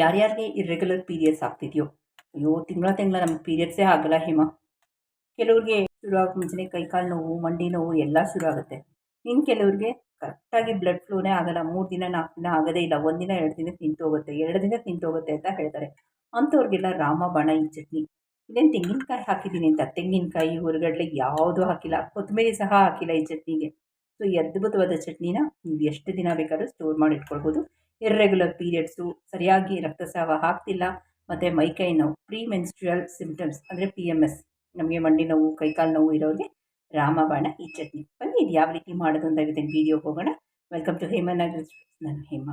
ಯಾರ್ಯಾರಿಗೆ irregular periods ಆಗ್ತಿದೆಯೋ? ಅಯ್ಯೋ, ತಿಂಗಳ ತಿಂಗಳ ನಮ್ಗೆ ಪೀರಿಯಡ್ಸೇ ಆಗಲ್ಲ ಹಿಮ. ಕೆಲವ್ರಿಗೆ ಶುರು ಆಗೋ ಮುಂಚೆನೇ ಕೈಕಾಲು ನೋವು, ಮಂಡಿ ನೋವು ಎಲ್ಲ ಶುರು ಆಗುತ್ತೆ ಇನ್ನು ಕೆಲವ್ರಿಗೆ ಕರೆಕ್ಟಾಗಿ ಬ್ಲಡ್ ಫ್ಲೋನೇ ಆಗಲ್ಲ. ಮೂರು ದಿನ, ನಾಲ್ಕು ದಿನ ಆಗೋದೇ ಇಲ್ಲ. ಒಂದಿನ ಎರಡು ದಿನ ನಿಂತೋಗುತ್ತೆ ಎರಡು ದಿನ ನಿಂತೋಗುತ್ತೆ ಅಂತ ಹೇಳ್ತಾರೆ. ಅಂಥವ್ರಿಗೆಲ್ಲ ರಾಮಬಾಣ ಈ ಚಟ್ನಿ. ಇದೇನು ತೆಂಗಿನಕಾಯಿ ಹಾಕಿದ್ದೀನಿ ಅಂತ? ತೆಂಗಿನಕಾಯಿ ಹೊರಗಡೆ ಯಾವುದೂ ಹಾಕಿಲ್ಲ. ಕೊತ್ತಂಬರಿ ಸಹ ಹಾಕಿಲ್ಲ ಈ ಚಟ್ನಿಗೆ. ಸೊ ಈ ಅದ್ಭುತವಾದ ಚಟ್ನಿನ ನೀವು ಎಷ್ಟು ದಿನ ಬೇಕಾದರೂ ಸ್ಟೋರ್ ಮಾಡಿ ಇಟ್ಕೊಳ್ಬೋದು. ಇರ್ರೆಗ್ಯುಲರ್ ಪೀರಿಯಡ್ಸು ಸರಿಯಾಗಿ ರಕ್ತಸ್ರಾವ ಆಗ್ತಿಲ್ಲ. ಮತ್ತು ಮೈಕೈ ನೋವು ಪ್ರೀ ಮೆನ್ಸ್ಟ್ರಿಯಲ್ ಸಿಂಪ್ಟಮ್ಸ್ ಅಂದರೆ ಪಿ ಎಂ ಎಸ್ ನಮಗೆ ಮಂಡಿ ನೋವು, ಕೈಕಾಲು ನೋವು ಇರೋರಿಗೆ ರಾಮಬಾಣ, ಈ ಚಟ್ನಿ. ಬನ್ನಿ, ಇದು ಯಾವ ರೀತಿ ಮಾಡೋದು ಅಂತ ಇದೆ ವೀಡಿಯೋ ಹೋಗೋಣ. ವೆಲ್ಕಮ್ ಟು ಹೇಮನಗರ್ ನಾನು ಹೇಮ.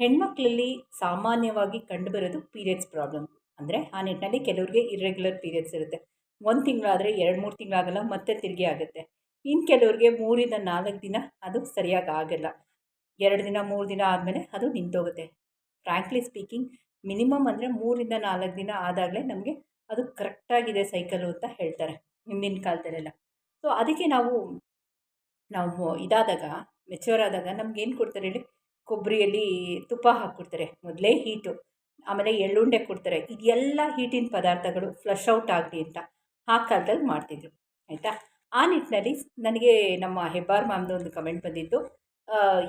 ಹೆಣ್ಮಕ್ಳಲ್ಲಿ ಸಾಮಾನ್ಯವಾಗಿ ಕಂಡುಬರೋದು ಪೀರಿಯಡ್ಸ್ ಪ್ರಾಬ್ಲಮ್ ಅಂದರೆ ಆ ನಿಟ್ಟಿನಲ್ಲಿ ಕೆಲವರಿಗೆ ಇರ್ರೆಗ್ಯುಲರ್ ಪೀರಿಯಡ್ಸ್ ಇರುತ್ತೆ. ಒಂದು ತಿಂಗಳಾದರೆ ಎರಡು, ಮೂರು ತಿಂಗಳಾಗಲ್ಲ, ಮತ್ತೆ ತಿರುಗಿ ಆಗುತ್ತೆ. ಇನ್ನು ಕೆಲವ್ರಿಗೆ ಮೂರಿಂದ ನಾಲ್ಕು ದಿನ ಅದು ಸರಿಯಾಗಿ ಆಗಲ್ಲ. ಎರಡು ದಿನ, ಮೂರು ದಿನ ಆದಮೇಲೆ ಅದು ನಿಂತೋಗುತ್ತೆ. ಫ್ರ್ಯಾಂಕ್ಲಿ ಸ್ಪೀಕಿಂಗ್ ಮಿನಿಮಮ್ ಅಂದರೆ ಮೂರಿಂದ ನಾಲ್ಕು ದಿನ ಆದಾಗಲೇ ನಮಗೆ ಅದು ಕರೆಕ್ಟಾಗಿದೆ ಸೈಕಲು ಅಂತ ಹೇಳ್ತಾರೆ ಹಿಂದಿನ ಕಾಲದಲ್ಲೆಲ್ಲ. ಸೊ ಅದಕ್ಕೆ ನಾವು ನಾವು ಇದಾದಾಗ ಮೆಚ್ಯೂರ್ ಆದಾಗ ನಮ್ಗೆ ಏನು ಕೊಡ್ತಾರೆ ಹೇಳಿ? ಕೊಬ್ಬರಿಯಲ್ಲಿ ತುಪ್ಪ ಹಾಕ್ಕೊಡ್ತಾರೆ, ಮೊದಲೇ ಹೀಟು ಆಮೇಲೆ ಎಳ್ಳುಂಡೆ ಕೊಡ್ತಾರೆ. ಇದೆಲ್ಲ ಹೀಟಿನ ಪದಾರ್ಥಗಳು ಫ್ಲಶ್ ಔಟ್ ಆಗಲಿ ಅಂತ ಆ ಕಾಲದಲ್ಲಿ ಮಾಡ್ತಿದ್ರು. ಆಯಿತಾ? ಆ ನಿಟ್ಟಿನಲ್ಲಿ ನನಗೆ ನಮ್ಮ ಹೆಬ್ಬಾರ್ ಮ್ಯಾಮ್ದು ಒಂದು ಕಮೆಂಟ್ ಬಂದಿತ್ತು.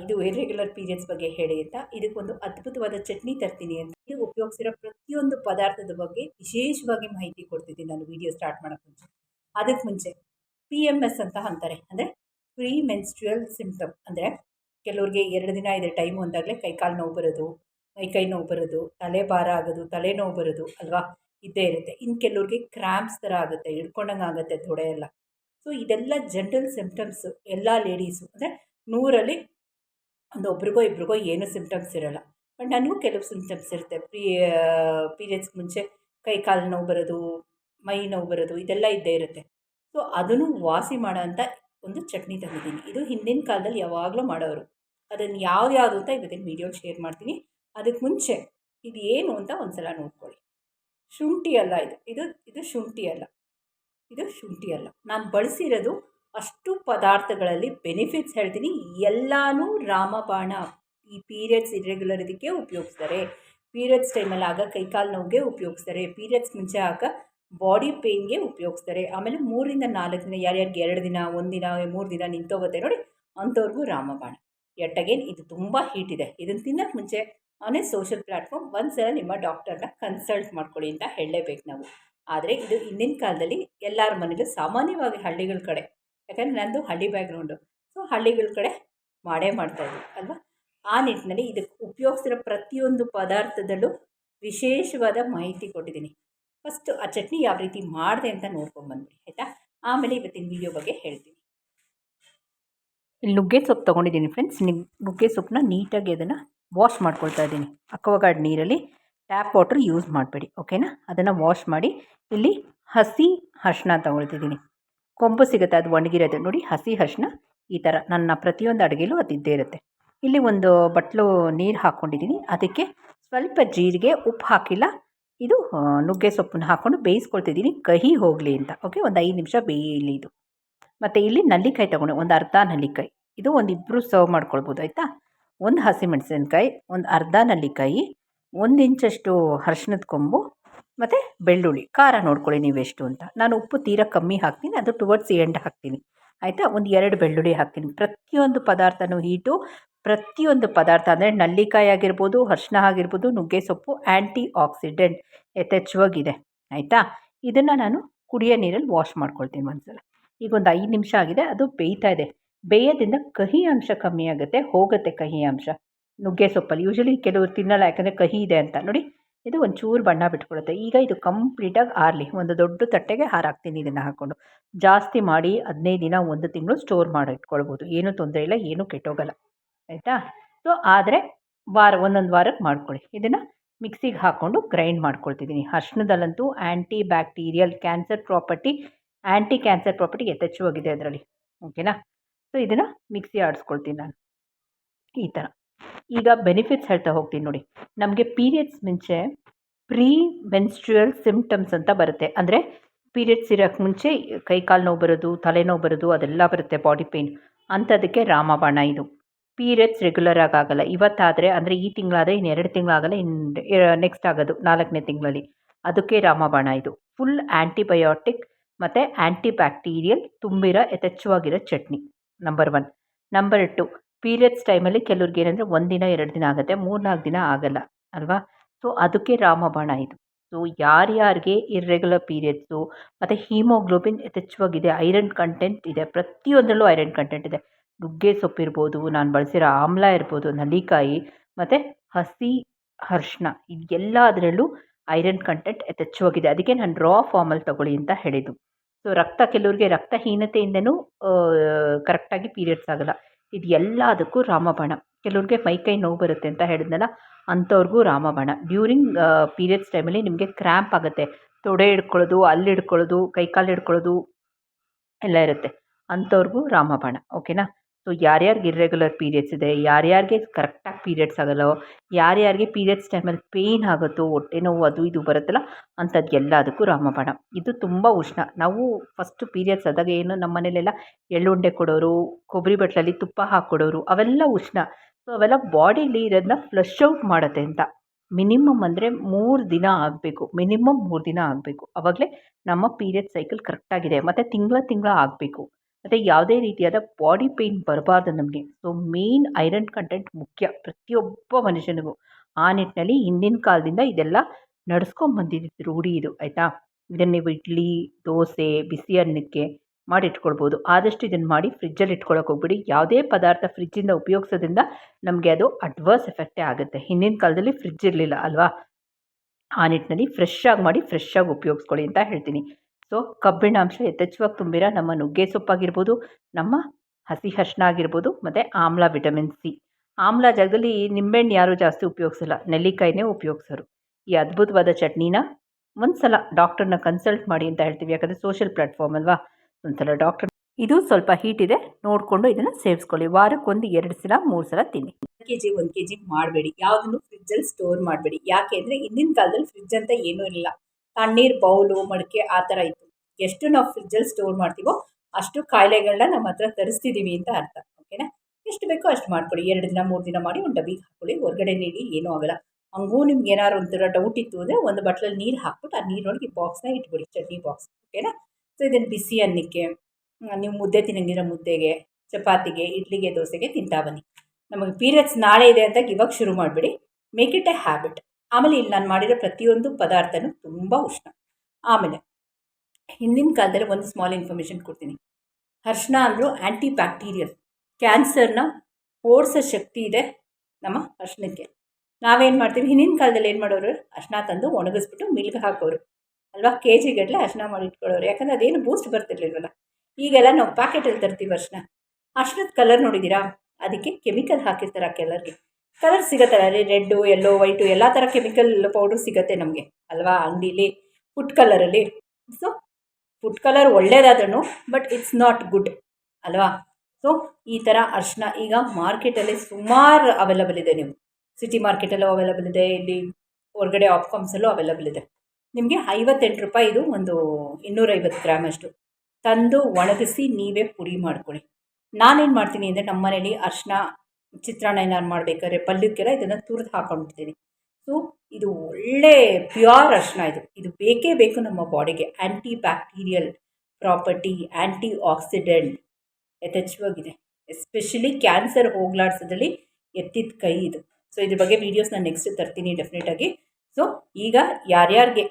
ಇದು ಇರ್ರೆಗ್ಯುಲರ್ ಪೀರಿಯಡ್ಸ್ ಬಗ್ಗೆ ಹೇಳಿ ಅಂತ. ಇದಕ್ಕೊಂದು ಅದ್ಭುತವಾದ ಚಟ್ನಿ ತರ್ತೀನಿ ಅಂತ. ಇದು ಉಪಯೋಗಿಸಿರೋ ಪ್ರತಿಯೊಂದು ಪದಾರ್ಥದ ಬಗ್ಗೆ ವಿಶೇಷವಾಗಿ ಮಾಹಿತಿ ಕೊಡ್ತಿದ್ದೀನಿ ನಾನು ವಿಡಿಯೋ ಸ್ಟಾರ್ಟ್ ಮಾಡೋಕ್ಕೆ ಮುಂಚೆ. ಅದಕ್ಕೆ ಮುಂಚೆ ಪಿ ಎಂ ಎಸ್ ಅಂತ ಅಂತಾರೆ. ಅಂದರೆ ಪ್ರೀ ಮೆನ್ಸ್ಟ್ರುಯಲ್ ಸಿಮ್ಟಮ್ ಅಂದರೆ ಕೆಲವ್ರಿಗೆ ಎರಡು ದಿನ ಇದೆ ಟೈಮು ಅಂದಾಗಲೇ ಕೈಕಾಲು ನೋವು ಬರೋದು ಮೈಕೈ ನೋವು ಬರೋದು, ತಲೆ ಭಾರ ಆಗೋದು, ತಲೆ ನೋವು ಬರೋದು ಅಲ್ವಾ? ಇದ್ದೇ ಇರುತ್ತೆ. ಇನ್ನು ಕೆಲವ್ರಿಗೆ ಕ್ರ್ಯಾಂಪ್ಸ್ ಥರ ಆಗುತ್ತೆ, ಹಿಡ್ಕೊಂಡಂಗೆ ಆಗುತ್ತೆ, ತೊಡೆ ಎಲ್ಲ. ಸೊ ಇದೆಲ್ಲ ಜನ್ರಲ್ ಸಿಮ್ಟಮ್ಸು ಎಲ್ಲ ಲೇಡೀಸು ಅಂದರೆ ನೂರಲ್ಲಿ ಒಂದು ಒಬ್ರಿಗೋ ಇಬ್ರಿಗೋ ಏನೂ ಸಿಂಪ್ಟಮ್ಸ್ ಇರೋಲ್ಲ. ಬಟ್ ನನಗೂ ಕೆಲವು ಸಿಂಪ್ಟಮ್ಸ್ ಇರುತ್ತೆ. ಪ್ರೀ ಪೀರಿಯಡ್ಸ್ಗೆ ಮುಂಚೆ ಕೈ ಕಾಲು ನೋವು ಬರೋದು, ಮೈ ನೋವು ಬರೋದು, ಇದೆಲ್ಲ ಇದ್ದೇ ಇರುತ್ತೆ. ಸೊ ಅದನ್ನು ವಾಸಿ ಮಾಡೋ ಅಂಥ ಒಂದು ಚಟ್ನಿ ತಂದಿದ್ದೀನಿ. ಇದು ಹಿಂದಿನ ಕಾಲದಲ್ಲಿ ಯಾವಾಗಲೂ ಮಾಡೋರು. ಅದನ್ನು ಯಾವ್ದು ಯಾವುದು ಅಂತ ಇವತ್ತಿನ ವೀಡಿಯೋ ಶೇರ್ ಮಾಡ್ತೀನಿ. ಅದಕ್ಕೆ ಮುಂಚೆ ಇದು ಏನು ಅಂತ ಒಂದು ಸಲ ನೋಡ್ಕೊಳ್ಳಿ. ಶುಂಠಿ ಅಲ್ಲ ಇದು. ಇದು ಇದು ಶುಂಠಿ ಅಲ್ಲ. ಇದು ಶುಂಠಿ ಅಲ್ಲ. ನಾನು ಬಳಸಿರೋದು ಅಷ್ಟು ಪದಾರ್ಥಗಳಲ್ಲಿ ಬೆನಿಫಿಟ್ಸ್ ಹೇಳ್ತೀನಿ. ಎಲ್ಲನೂ ರಾಮಬಾಣ ಈ ಪೀರಿಯಡ್ಸ್ ಇರ್ರೆಗ್ಯುಲರ್ ಇದಕ್ಕೆ ಉಪಯೋಗಿಸ್ತಾರೆ. ಪೀರಿಯಡ್ಸ್ ಟೈಮಲ್ಲಿ ಆಗ ಕೈಕಾಲು ನೋವಿಗೆ ಉಪಯೋಗಿಸ್ತಾರೆ. ಪೀರಿಯಡ್ಸ್ ಮುಂಚೆ ಆಗ ಬಾಡಿ ಪೇಯ್ನ್ಗೆ ಉಪಯೋಗಿಸ್ತಾರೆ. ಆಮೇಲೆ ಮೂರಿಂದ ನಾಲ್ಕು ದಿನ, ಯಾರ್ಯಾರಿಗೆ ಎರಡು ದಿನ, ಒಂದು ದಿನ, ಮೂರು ದಿನ ನಿಂತೋಗುತ್ತೆ ನೋಡಿ ಅಂಥವ್ರಿಗೂ ರಾಮಬಾಣ. ಎಟ್ ಅಗೇನ್ ಇದು ತುಂಬ ಹೀಟ್ ಇದೆ. ಇದನ್ನು ತಿನ್ನೋಕ್ಕೆ ಮುಂಚೆ ಅವನೇ ಸೋಷಿಯಲ್ ಪ್ಲಾಟ್ಫಾರ್ಮ್ ಒಂದು ಸಲ ನಿಮ್ಮ ಡಾಕ್ಟರ್ನ ಕನ್ಸಲ್ಟ್ ಮಾಡ್ಕೊಳ್ಳಿ ಅಂತ ಹೇಳಲೇಬೇಕು ನಾವು. ಆದರೆ ಇದು ಹಿಂದಿನ ಕಾಲದಲ್ಲಿ ಎಲ್ಲರ ಮನೇಲೂ ಸಾಮಾನ್ಯವಾಗಿ ಹಳ್ಳಿಗಳ ಕಡೆ ಯಾಕಂದರೆ ನಂದು ಹಳ್ಳಿ ಬ್ಯಾಗ್ರೌಂಡು ಸೊ ಹಳ್ಳಿಗಳ ಕಡೆ ಮಾಡೇ ಮಾಡ್ತಾಯಿದ್ವಿ ಅಲ್ವಾ? ಆ ನಿಟ್ಟಿನಲ್ಲಿ ಇದಕ್ಕೆ ಉಪಯೋಗಿಸಿರೋ ಪ್ರತಿಯೊಂದು ಪದಾರ್ಥದಲ್ಲೂ ವಿಶೇಷವಾದ ಮಾಹಿತಿ ಕೊಟ್ಟಿದ್ದೀನಿ. ಫಸ್ಟು ಆ ಚಟ್ನಿ ಯಾವ ರೀತಿ ಮಾಡಿದೆ ಅಂತ ನೋಡ್ಕೊಂಡ್ಬಂದ್ವಿ ಆಯಿತಾ? ಆಮೇಲೆ ಇವತ್ತಿನ ವಿಡಿಯೋ ಬಗ್ಗೆ ಹೇಳ್ತೀನಿ. ಇಲ್ಲಿ ನುಗ್ಗೆ ಸೊಪ್ಪು ತೊಗೊಂಡಿದ್ದೀನಿ ಫ್ರೆಂಡ್ಸ್ ನುಗ್ಗೆ ಸೊಪ್ಪನ್ನ ನೀಟಾಗಿ ಅದನ್ನು ವಾಶ್ ಮಾಡ್ಕೊಳ್ತಾ ಇದ್ದೀನಿ. ಅಕ್ವಗಾರ್ಡ್ ನೀರಲ್ಲಿ ಟ್ಯಾಪ್ ವಾಟ್ರ್ ಯೂಸ್ ಮಾಡಬೇಡಿ ಓಕೆನಾ ಅದನ್ನು ವಾಶ್ ಮಾಡಿ ಇಲ್ಲಿ ಹಸಿ ಅರ್ಶಿನ ತೊಗೊಳ್ತಿದ್ದೀನಿ. ಕೊಂಬು ಸಿಗುತ್ತೆ, ಅದು ಒಣಗಿರೋದು. ನೋಡಿ, ಹಸಿ ಅರ್ಶಿನ ಈ ಥರ ನನ್ನ ಪ್ರತಿಯೊಂದು ಅಡುಗೆಲೂ ಅದು ಇದ್ದೇ ಇರುತ್ತೆ. ಇಲ್ಲಿ ಒಂದು ಬಟ್ಲು ನೀರು ಹಾಕ್ಕೊಂಡಿದ್ದೀನಿ. ಅದಕ್ಕೆ ಸ್ವಲ್ಪ ಜೀರಿಗೆ, ಉಪ್ಪು ಹಾಕಿಲ್ಲ. ಇದು ನುಗ್ಗೆ ಸೊಪ್ಪನ್ನು ಹಾಕ್ಕೊಂಡು ಬೇಯಿಸ್ಕೊಳ್ತಿದ್ದೀನಿ. ಕಹಿ ಹೋಗಲಿ ಅಂತ. ಓಕೆ ಒಂದು ಐದು ನಿಮಿಷ ಬೇಯಲಿ ಇದು. ಮತ್ತು ಇಲ್ಲಿ ನಲ್ಲಿಕಾಯಿ ತೊಗೊಂಡು. ಒಂದು ಅರ್ಧ ನಲ್ಲಿಕಾಯಿ. ಇದು ಒಂದು ಇಬ್ಬರು ಸರ್ವ್ ಮಾಡ್ಕೊಳ್ಬೋದು, ಆಯಿತಾ? ಒಂದು ಹಸಿಮೆಣಸಿನ್ಕಾಯಿ, ಒಂದು ಅರ್ಧ ನಲ್ಲಿಕಾಯಿ, ಒಂದು ಇಂಚಷ್ಟು ಅರ್ಶಿನದ ಕೊಂಬು ಮತ್ತು ಬೆಳ್ಳುಳ್ಳಿ, ಖಾರ ನೋಡ್ಕೊಳ್ಳಿ ನೀವು ಎಷ್ಟು ಅಂತ. ನಾನು ಉಪ್ಪು ತೀರಾ ಕಮ್ಮಿ ಹಾಕ್ತೀನಿ, ಅದು ಟುವರ್ಡ್ಸ್ ಎಂಡ್ ಹಾಕ್ತೀನಿ. ಆಯಿತಾ? ಒಂದು ಎರಡು ಬೆಳ್ಳುಳ್ಳಿ ಹಾಕ್ತೀನಿ. ಪ್ರತಿಯೊಂದು ಪದಾರ್ಥನೂ ಹೀಟು, ಪ್ರತಿಯೊಂದು ಪದಾರ್ಥ ಅಂದರೆ ನಲ್ಲಿಕಾಯಿ ಆಗಿರ್ಬೋದು ಅರ್ಶಿನ ಆಗಿರ್ಬೋದು, ನುಗ್ಗೆ ಸೊಪ್ಪು ಆ್ಯಂಟಿ ಆಕ್ಸಿಡೆಂಟ್ ಯಥೇಚ್ಛವಾಗಿದೆ. ಆಯಿತಾ? ಇದನ್ನು ನಾನು ಕುಡಿಯೋ ನೀರಲ್ಲಿ ವಾಶ್ ಮಾಡ್ಕೊಳ್ತೀನಿ ಒಂದ್ಸಲ. ಈಗ ಒಂದು ಐದು ನಿಮಿಷ ಆಗಿದೆ, ಅದು ಬೇಯ್ತಾ ಇದೆ. ಬೇಯೋದ್ರಿಂದ ಕಹಿ ಅಂಶ ಕಮ್ಮಿ ಆಗುತ್ತೆ, ಹೋಗುತ್ತೆ ಕಹಿ ಅಂಶ. ನುಗ್ಗೆ ಸೊಪ್ಪಲ್ಲಿ. ಯೂಶಲಿ ಕೆಲವರು ತಿನ್ನಲ್ಲ, ಯಾಕಂದರೆ ಕಹಿ ಇದೆ ಅಂತ. ನೋಡಿ ಇದು ಒಂಚೂರು ಬಣ್ಣ ಬಿಟ್ಕೊಳುತ್ತೆ ಈಗ ಇದು ಕಂಪ್ಲೀಟಾಗಿ ಆರಲಿ. ಒಂದು ದೊಡ್ಡ ತಟ್ಟೆಗೆ ಹಾರಾಕ್ತೀನಿ ಇದನ್ನು ಹಾಕ್ಕೊಂಡು. ಜಾಸ್ತಿ ಮಾಡಿ ಹದಿನೈದು ದಿನ ಒಂದು ತಿಂಗಳು ಸ್ಟೋರ್ ಮಾಡಿ ಇಟ್ಕೊಳ್ಬೋದು ಏನೂ ತೊಂದರೆ ಇಲ್ಲ, ಏನೂ ಕೆಟ್ಟೋಗಲ್ಲ. ಆಯಿತಾ? ಸೊ, ಆದರೆ ವಾರ, ಒಂದೊಂದು ವಾರಕ್ಕೆ ಮಾಡ್ಕೊಳ್ಳಿ. ಇದನ್ನು ಮಿಕ್ಸಿಗೆ ಹಾಕ್ಕೊಂಡು ಗ್ರೈಂಡ್ ಮಾಡ್ಕೊಳ್ತಿದ್ದೀನಿ. ಅರ್ಶಿನದಲ್ಲಂತೂ antibacterial cancer property anticancer property ಯಥೇಚ್ಛವಾಗಿದೆ ಅದರಲ್ಲಿ. ಓಕೆನಾ? ಸೊ, ಇದನ್ನು ಮಿಕ್ಸಿ ಆಡಿಸ್ಕೊಳ್ತೀನಿ ನಾನು. ಈ ಥರ. ಈಗ ಬೆನಿಫಿಟ್ಸ್ ಹೇಳ್ತಾ ಹೋಗ್ತೀನಿ ನೋಡಿ. ನಮಗೆ ಪೀರಿಯಡ್ಸ್ ಮುಂಚೆ ಪ್ರೀ ಮೆನ್ಸ್ಟ್ರುಯಲ್ ಸಿಮ್ಟಮ್ಸ್ ಅಂತ ಬರುತ್ತೆ. ಅಂದರೆ ಪೀರಿಯಡ್ಸ್ ಇರೋಕ್ಕೆ ಮುಂಚೆ ಕೈ ಕಾಲು ನೋವು ಬರೋದು ತಲೆನೋವು ಬರೋದು, ಅದೆಲ್ಲ ಬರುತ್ತೆ ಬಾಡಿ ಪೇಯ್ನ್ ಅಂಥದಕ್ಕೆ ರಾಮಬಾಣ ಇದು. ಪೀರಿಯಡ್ಸ್ ರೆಗ್ಯುಲರ್ ಆಗಿ ಆಗಲ್ಲ ಇವತ್ತಾದರೆ ಅಂದರೆ ಈ ತಿಂಗಳಾದರೆ ಇನ್ನು ಎರಡು ತಿಂಗಳಾಗಲ್ಲ ಇನ್ನು ನೆಕ್ಸ್ಟ್ ಆಗೋದು, ನಾಲ್ಕನೇ ತಿಂಗಳಲ್ಲಿ. ಅದಕ್ಕೆ ರಾಮಬಾಣ ಇದು. ಫುಲ್ ಆ್ಯಂಟಿಬಯೋಟಿಕ್ ಮತ್ತು ಆ್ಯಂಟಿ ಬ್ಯಾಕ್ಟೀರಿಯಲ್ ತುಂಬಿರೋ, ಯಥೇಚ್ಛವಾಗಿರೋ chutney number one number two periods ಟೈಮಲ್ಲಿ ಕೆಲವ್ರಿಗೆ ಏನಂದರೆ ಒಂದಿನ ಎರಡು ದಿನ ಆಗುತ್ತೆ ಮೂರು ನಾಲ್ಕು ದಿನ ಆಗಲ್ಲ, ಅಲ್ವಾ? ಸೊ ಅದಕ್ಕೆ ರಾಮಬಾಣ ಇದು. ಸೊ ಯಾರ್ಯಾರಿಗೆ ಇರ್ರೆಗ್ಯುಲರ್ ಪೀರಿಯಡ್ಸು ಮತ್ತು ಹೀಮೋಗ್ಲೋಬಿನ್ ಯಥೇಚ್ಛವಾಗಿದೆ ಐರನ್ ಕಂಟೆಂಟ್ ಇದೆ, ಪ್ರತಿಯೊಂದರಲ್ಲೂ ಐರನ್ ಕಂಟೆಂಟ್ ಇದೆ. ನುಗ್ಗೆ ಸೊಪ್ಪಿರ್ಬೋದು, ನಾನು ಬಳಸಿರೋ ಆಮ್ಲ ಇರ್ಬೋದು, ನಲ್ಲಿಕಾಯಿ, ಮತ್ತು ಹಸಿ ಅರ್ಶಿನ ಇದೆಲ್ಲದರಲ್ಲೂ ಐರನ್ ಕಂಟೆಂಟ್ ಯಥೇಚ್ಛವಾಗಿದೆ ಅದಕ್ಕೆ ನಾನು ರಾ ಫಾರ್ಮಲ್ಲಿ ತಗೊಳ್ಳಿ ಅಂತ ಹೇಳಿದ್ದು. ಸೊ ರಕ್ತ, ಕೆಲವ್ರಿಗೆ ರಕ್ತಹೀನತೆಯಿಂದನೂ ಕರೆಕ್ಟಾಗಿ ಪೀರಿಯಡ್ಸ್ ಆಗೋಲ್ಲ. ಇದು ಎಲ್ಲದಕ್ಕೂ ರಾಮಬಾಣ. ಕೆಲವ್ರಿಗೆ ಮೈಕೈ ನೋವು ಬರುತ್ತೆ ಅಂತ ಹೇಳಿದ್ನಲ್ಲ, ಅಂಥವ್ರಿಗೂ ರಾಮಬಾಣ. ಡ್ಯೂರಿಂಗ್ ಪೀರಿಯಡ್ಸ್ ಟೈಮಲ್ಲಿ ನಿಮಗೆ ಕ್ರ್ಯಾಂಪ್ ಆಗುತ್ತೆ. ತೊಡೆ ಹಿಡ್ಕೊಳ್ಳೋದು, ಅಲ್ಲಿ ಹಿಡ್ಕೊಳ್ಳೋದು, ಕೈ ಕಾಲು ಹಿಡ್ಕೊಳ್ಳೋದು, ಎಲ್ಲ ಇರುತ್ತೆ. ಅಂಥವ್ರಿಗೂ ರಾಮಬಾಣ, ಓಕೆನಾ? ಸೊ ಯಾರ್ಯಾರಿಗೆ ಇರ್ರೆಗ್ಯುಲರ್ ಪೀರಿಯಡ್ಸ್ ಇದೆ, ಯಾರ್ಯಾರಿಗೆ ಕರೆಕ್ಟಾಗಿ ಪೀರಿಯಡ್ಸ್ ಆಗೋಲ್ಲೋ ಯಾರ್ಯಾರಿಗೆ ಪೀರಿಯಡ್ಸ್ ಟೈಮಲ್ಲಿ ಪೇಯ್ನ್ ಆಗುತ್ತೋ, ಹೊಟ್ಟೆ ನೋವು ಅದು ಇದು ಬರುತ್ತಲ್ಲ, ಅಂಥದ್ದು ಎಲ್ಲದಕ್ಕೂ ರಾಮಬಾಣ. ಇದು ತುಂಬ ಉಷ್ಣ. ನಾವು ಫಸ್ಟು ಪೀರಿಯಡ್ಸ್ ಆದಾಗ ಏನು, ನಮ್ಮ ಮನೇಲೆಲ್ಲ ಎಳ್ಳುಂಡೆ ಕೊಡೋರು, ಕೊಬ್ಬರಿ ಬಟ್ಲಲ್ಲಿ ತುಪ್ಪ ಹಾಕ್ಕೊಡೋರು, ಅವೆಲ್ಲ ಉಷ್ಣ. ಸೊ ಅವೆಲ್ಲ ಬಾಡಿಲಿ ಇರೋದನ್ನ ಫ್ಲಶ್ ಔಟ್ ಮಾಡುತ್ತೆ ಅಂತ. ಮಿನಿಮಮ್ ಅಂದರೆ ಮೂರು ದಿನ ಆಗಬೇಕು. ಮಿನಿಮಮ್ ಮೂರು ದಿನ ಆಗಬೇಕು. ಅವಾಗಲೇ ನಮ್ಮ ಪೀರಿಯಡ್ ಸೈಕಲ್ ಕರೆಕ್ಟಾಗಿದೆ ಮತ್ತು ತಿಂಗಳ ತಿಂಗಳ ಆಗಬೇಕು. ಮತ್ತು ಯಾವುದೇ ರೀತಿಯಾದ ಬಾಡಿ ಪೇಯ್ನ್ ಬರಬಾರ್ದು ನಮಗೆ. ಸೊ ಮೇಯ್ನ್ ಐರನ್ ಕಂಟೆಂಟ್ ಮುಖ್ಯ ಪ್ರತಿಯೊಬ್ಬ ಮನುಷ್ಯನಿಗೂ. ಆ ನಿಟ್ಟಿನಲ್ಲಿ ಹಿಂದಿನ ಕಾಲದಿಂದ ಇದೆಲ್ಲ ನಡೆಸ್ಕೊಂಬಂದಿದ್ದು ರೂಢಿ ಇದು, ಆಯಿತಾ? ಇದನ್ನು ನೀವು ಇಡ್ಲಿ, ದೋಸೆ, ಬಿಸಿ ಅನ್ನಕ್ಕೆ ಮಾಡಿ ಇಟ್ಕೊಳ್ಬೋದು. ಆದಷ್ಟು ಇದನ್ನು ಮಾಡಿ ಫ್ರಿಜ್ಜಲ್ಲಿ ಇಟ್ಕೊಳ್ಳೋಕೆ ಹೋಗ್ಬಿಡಿ. ಯಾವುದೇ ಪದಾರ್ಥ ಫ್ರಿಜ್ಜಿಂದ ಉಪಯೋಗಿಸೋದ್ರಿಂದ ನಮಗೆ ಅದು ಅಡ್ವರ್ಸ್ ಎಫೆಕ್ಟೇ ಆಗುತ್ತೆ. ಹಿಂದಿನ ಕಾಲದಲ್ಲಿ ಫ್ರಿಜ್ ಇರಲಿಲ್ಲ, ಅಲ್ವಾ? ಆ ನಿಟ್ಟಿನಲ್ಲಿ ಫ್ರೆಶ್ ಆಗಿ ಮಾಡಿ ಫ್ರೆಶ್ ಆಗಿ ಉಪಯೋಗಿಸ್ಕೊಳ್ಳಿ ಅಂತ ಹೇಳ್ತೀನಿ. ಸೊ ಕಬ್ಬಿಣಾಂಶ ಯಥೇಚ್ಛವಾಗಿ ತುಂಬಿರೋ, ನಮ್ಮ ನುಗ್ಗೆ ಸೊಪ್ಪಾಗಿರ್ಬೋದು, ನಮ್ಮ ಹಸಿ ಅರ್ಶಿನ ಆಗಿರ್ಬೋದು ಮತ್ತು ಆಮ್ಲ, ವಿಟಮಿನ್ ಸಿ. ಆಮ್ಲ ಜಾಗದಲ್ಲಿ ನಿಂಬೆಹಣ್ಣು ಯಾರೂ ಜಾಸ್ತಿ ಉಪಯೋಗಿಸಲ್ಲ, ನೆಲ್ಲಿಕಾಯಿನೇ ಉಪಯೋಗಿಸೋರು. ಈ ಅದ್ಭುತವಾದ ಚಟ್ನಿನ ಒಂದು ಸಲ ಡಾಕ್ಟರ್ನ ಕನ್ಸಲ್ಟ್ ಮಾಡಿ ಅಂತ ಹೇಳ್ತೀವಿ, ಯಾಕಂದರೆ ಸೋಷಿಯಲ್ ಪ್ಲ್ಯಾಟ್ಫಾರ್ಮ್ ಅಲ್ವಾ? ಒಂದು ಸಲ ಡಾಕ್ಟರ್ ಇದು ಸ್ವಲ್ಪ ಹೀಟ್ ಇದೆ, ನೋಡಿಕೊಂಡು ಇದನ್ನು ಸೇವಿಸ್ಕೊಳ್ಳಿ. ವಾರಕ್ಕೊಂದು ಎರಡು ಸಲ, ಮೂರು ಸಲ ತಿನ್ನಿ. ಕೆ ಜಿ ಒಂದು ಕೆ ಜಿ ಮಾಡಬೇಡಿ. ಯಾವುದನ್ನು ಫ್ರಿಜ್ಜಲ್ಲಿ ಸ್ಟೋರ್ ಮಾಡಬೇಡಿ. ಯಾಕೆ ಅಂದರೆ, ಹಿಂದಿನ ಕಾಲದಲ್ಲಿ ಫ್ರಿಜ್ ಅಂತ ಏನೂ ಇರಲಿಲ್ಲ ತಣ್ಣೀರು ಬೌಲು, ಮಡಿಕೆ ಆ ಥರ ಇತ್ತು. ಎಷ್ಟು ನಾವು ಫ್ರಿಜ್ಜಲ್ಲಿ ಸ್ಟೋರ್ ಮಾಡ್ತೀವೋ ಅಷ್ಟು ಕಾಯಿಲೆಗಳನ್ನ ನಮ್ಮ ಹತ್ರ ತರಿಸ್ತಿದ್ದೀವಿ ಅಂತ ಅರ್ಥ, ಓಕೆನಾ? ಎಷ್ಟು ಬೇಕೋ ಅಷ್ಟು ಮಾಡ್ಕೊಳ್ಳಿ. ಎರಡು ದಿನ, ಮೂರು ದಿನ ಮಾಡಿ ಒಂದು ಡಬ್ಬಿಗೆ ಹಾಕ್ಕೊಳ್ಳಿ. ಹೊರಗಡೆ ನೀಡಿ, ಏನೂ ಆಗೋಲ್ಲ. ಹಂಗೂ ನಿಮ್ಗೆ ಏನಾದ್ರು ಒಂಥರ ಡೌಟ್ ಇತ್ತು ಅಂದರೆ ಒಂದು ಬಟ್ಲಲ್ಲಿ ನೀರು ಹಾಕ್ಬಿಟ್ಟು ಆ ನೀರೊಳಗೆ ಈ ಬಾಕ್ಸ್ನ ಇಟ್ಬಿಡಿ, ಚಟ್ನಿ ಬಾಕ್ಸ್ ಓಕೆನಾ? ಸೊ ಇದನ್ನು ಬಿಸಿ ಅನ್ನಕ್ಕೆ ನೀವು ಮುದ್ದೆ ತಿನ್ನಂಗಿರೋ ಮುದ್ದೆಗೆ, ಚಪಾತಿಗೆ, ಇಡ್ಲಿಗೆ, ದೋಸೆಗೆ ತಿಂತಾ ಬನ್ನಿ. ನಮಗೆ ಪೀರಿಯಡ್ಸ್ ನಾಳೆ ಇದೆ ಅಂತ ಇವಾಗ ಶುರು ಮಾಡಿಬಿಡಿ. ಮೇಕ್ ಇಟ್ ಎ ಹ್ಯಾಬಿಟ್ ಆಮೇಲೆ ಇಲ್ಲಿ ನಾನು ಮಾಡಿರೋ ಪ್ರತಿಯೊಂದು ಪದಾರ್ಥನೂ ತುಂಬ ಉಷ್ಣ. ಆಮೇಲೆ ಹಿಂದಿನ ಕಾಲದಲ್ಲಿ ಒಂದು ಸ್ಮಾಲ್ ಇನ್ಫಾರ್ಮೇಷನ್ ಕೊಡ್ತೀನಿ. ಅರ್ಶಿನ ಅಂದರೂ ಆ್ಯಂಟಿ ಬ್ಯಾಕ್ಟೀರಿಯಲ್ ಕ್ಯಾನ್ಸರ್ನ ಓಡಿಸೋ ಶಕ್ತಿ ಇದೆ ನಮ್ಮ ಅರ್ಶಿನಕ್ಕೆ ನಾವೇನು ಮಾಡ್ತೀವಿ? ಹಿಂದಿನ ಕಾಲದಲ್ಲಿ ಏನು ಮಾಡೋರು? ಅರ್ಶಿನ ತಂದು ಒಣಗಿಸ್ಬಿಟ್ಟು ಮಿಲ್ಗೆ ಹಾಕೋರು. ಅಲ್ವಾ? ಕೆ ಜಿಗಟ್ಟಲೆ ಅರ್ಶಿನ ಮಾಡಿ ಇಟ್ಕೊಳ್ಳೋರು. ಯಾಕಂದರೆ ಅದೇನು ಬೂಸ್ಟ್ ಬರ್ತಿರ್ಲಿಲ್ವಲ್ಲ? ಈಗೆಲ್ಲ ನಾವು ಪ್ಯಾಕೆಟಲ್ಲಿ ತರ್ತೀವಿ ಅರ್ಶಿನ ಅರ್ಶಿನದ ಕಲರ್ ನೋಡಿದ್ದೀರಾ? ಅದಕ್ಕೆ ಕೆಮಿಕಲ್ ಹಾಕಿರ್ತಾರೆ ಆ ಕಲರ್ಗೆ ಕಲರ್ ಸಿಗುತ್ತಲ್ಲ ರೀ ರೆಡ್ಡು ಎಲ್ಲೋ ವೈಟು ಎಲ್ಲ ಥರ ಕೆಮಿಕಲ್ ಪೌಡ್ರ್ ಸಿಗುತ್ತೆ ನಮಗೆ, ಅಲ್ವಾ? ಅಂಗಡೀಲಿ ಫುಡ್ ಕಲರಲ್ಲಿ ಸೊ ಫುಡ್ ಕಲರ್ ಒಳ್ಳೇದಾದ್ರೂ ಬಟ್ ಇಟ್ಸ್ ನಾಟ್ ಗುಡ್ ಅಲ್ವಾ? ಸೊ ಈ ಥರ ಅರ್ಶಿನ ಈಗ ಮಾರ್ಕೆಟಲ್ಲಿ ಸುಮಾರು ಅವೈಲಬಲ್ ಇದೆ ನೀವು ಸಿಟಿ ಮಾರ್ಕೆಟಲ್ಲೂ ಅವೈಲಬಲ್ ಇದೆ, ಇಲ್ಲಿ ಹೊರಗಡೆ ಆಪ್ಕಾಮ್ಸಲ್ಲೂ ಅವೈಲಬಲ್ ಇದೆ. ನಿಮಗೆ ಐವತ್ತೆಂಟು ರೂಪಾಯಿ ಇದು ಒಂದು ಇನ್ನೂರೈವತ್ತು ಗ್ರಾಮ್ ಅಷ್ಟು. ತಂದು ಒಣಗಿಸಿ ನೀವೇ ಪುಡಿ ಮಾಡ್ಕೊಳ್ಳಿ. ನಾನೇನು ಮಾಡ್ತೀನಿ ಅಂದರೆ ನಮ್ಮ ಮನೇಲಿ ಅರ್ಶಿನ ಚಿತ್ರಾನ್ನ ಏನಾರು ಮಾಡಬೇಕಾದ್ರೆ ಪಲ್ಯಕ್ಕೆಲ್ಲ ಇದನ್ನು ತುರಿದು ಹಾಕ್ಕೊಂಡ್ಬಿಡ್ತೀನಿ ಸೊ ಇದು ಒಳ್ಳೆ ಪ್ಯೂರ್ ಅರ್ಶಿನ ಇದು. ಇದು ಬೇಕೇ ಬೇಕು ನಮ್ಮ ಬಾಡಿಗೆ. Antibacterial property antioxidant ಯಥೇಚ್ಛವಾಗಿದೆ. ಎಸ್ಪೆಷಲಿ ಕ್ಯಾನ್ಸರ್ ಹೋಗ್ಲಾಡ್ಸೋದ್ರಲ್ಲಿ ಎತ್ತಿದ ಕೈ ಇದು. ಸೊ ಇದ್ರ ಬಗ್ಗೆ ವೀಡಿಯೋಸ್ ನಾನು ನೆಕ್ಸ್ಟ್ ತರ್ತೀನಿ ಡೆಫಿನೆಟಾಗಿ ಸೊ ಈಗ ಯಾರ್ಯಾರಿಗೆ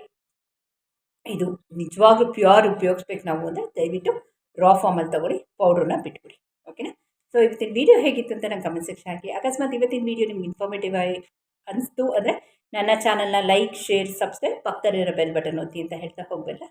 ಇದು ನಿಜವಾಗ್ಲೂ ಪ್ಯೂರ್ ಉಪಯೋಗಿಸ್ಬೇಕು ನಾವು ಅಂದರೆ ದಯವಿಟ್ಟು ರಾ ಫಾರ್ಮಲ್ಲಿ ತಗೊಳ್ಳಿ ಪೌಡ್ರನ್ನ ಬಿಟ್ಬಿಡಿ. ಓಕೆನಾ ಸೊ ಇವತ್ತಿನ ವೀಡಿಯೋ ಹೇಗಿತ್ತು ಅಂತ ನಂಗೆ ಕಮೆಂಟ್ ಸೆಕ್ಷನ್ ಹಾಕಿ. ಅಕಸ್ಮಾತ್ ಇವತ್ತಿನ ವೀಡಿಯೋ ನಿಮ್ಗೆ ಇನ್ಫಾರ್ಮೇಟಿವ್ ಆಗಿ ಅನಿಸ್ತು ಅಂದರೆ ನನ್ನ ಚಾನಲ್ನ ಲೈಕ್ ಶೇರ್ ಸಬ್ಸ್ಕ್ರೈಬ್ ಪಕ್ಕದಲ್ಲಿರೋ ಬೆಲ್ ಬಟನ್ ಒತ್ತಿ ಅಂತ ಹೇಳ್ತಾ ಹೋಗಬಲ್ಲ